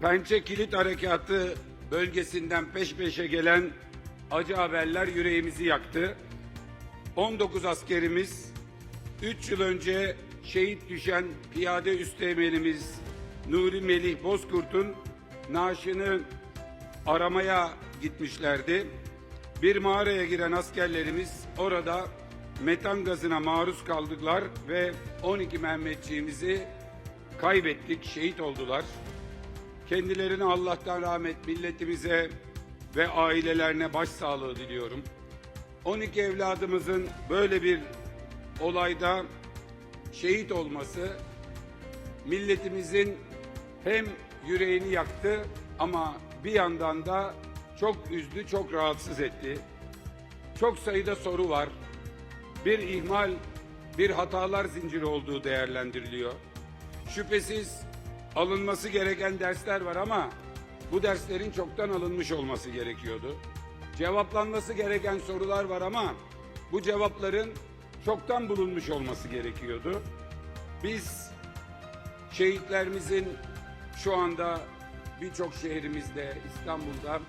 Pençe Kilit Harekatı bölgesinden peş peşe gelen acı haberler yüreğimizi yaktı. 19 askerimiz 3 yıl önce şehit düşen piyade üsteğmenimiz Nuri Melih Bozkurt'un naaşını aramaya gitmişlerdi. Bir mağaraya giren askerlerimiz orada metan gazına maruz kaldılar ve 12 Mehmetçiğimizi kaybettik, şehit oldular. Kendilerine Allah'tan rahmet, milletimize ve ailelerine başsağlığı diliyorum. 12 evladımızın böyle bir olayda şehit olması milletimizin hem yüreğini yaktı ama bir yandan da çok üzdü, çok rahatsız etti. Çok sayıda soru var. Bir ihmal, bir hatalar zinciri olduğu değerlendiriliyor. Şüphesiz alınması gereken dersler var ama bu derslerin çoktan alınmış olması gerekiyordu. Cevaplanması gereken sorular var ama bu cevapların çoktan bulunmuş olması gerekiyordu. Biz şehitlerimizin şu anda birçok şehrimizde, İstanbul'da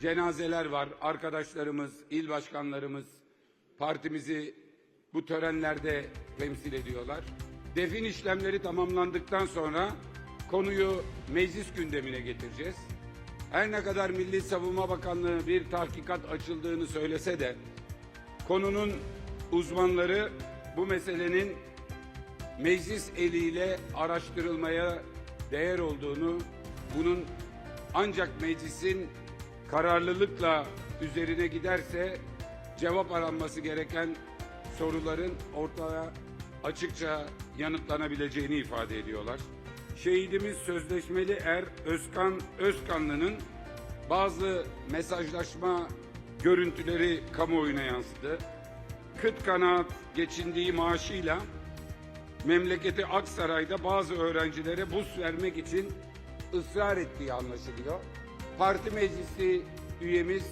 cenazeler var. Arkadaşlarımız, il başkanlarımız partimizi bu törenlerde temsil ediyorlar. Defin işlemleri tamamlandıktan sonra konuyu meclis gündemine getireceğiz. Her ne kadar Milli Savunma Bakanlığı bir tahkikat açıldığını söylese de konunun uzmanları bu meselenin meclis eliyle araştırılmaya değer olduğunu, bunun ancak meclisin kararlılıkla üzerine giderse cevap aranması gereken soruların ortaya açıkça yanıtlanabileceğini ifade ediyorlar. Şehidimiz sözleşmeli er Özkan Özkanlı'nın bazı mesajlaşma görüntüleri kamuoyuna yansıdı. Kıt kanaat geçindiği maaşıyla memleketi Aksaray'da bazı öğrencilere burs vermek için ısrar ettiği anlaşılıyor. Parti meclisi üyemiz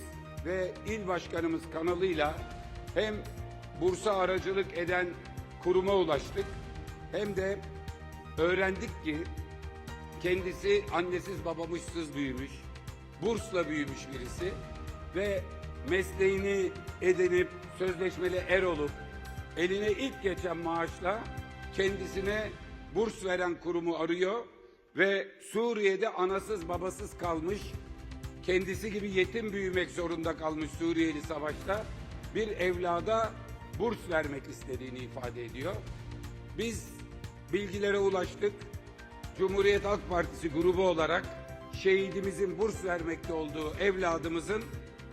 ve il başkanımız kanalıyla hem bursa aracılık eden kuruma ulaştık hem de öğrendik ki kendisi annesiz babamızsız büyümüş, bursla büyümüş birisi ve mesleğini edinip sözleşmeli er olup eline ilk geçen maaşla kendisine burs veren kurumu arıyor ve Suriye'de anasız babasız kalmış, kendisi gibi yetim büyümek zorunda kalmış Suriyeli savaşta bir evlada burs vermek istediğini ifade ediyor. Biz bilgilere ulaştık. Cumhuriyet Halk Partisi grubu olarak şehidimizin burs vermekte olduğu evladımızın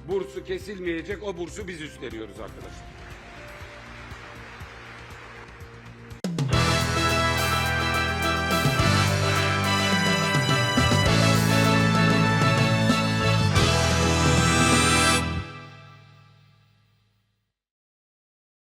bursu kesilmeyecek. O bursu biz üstleniyoruz arkadaşlar.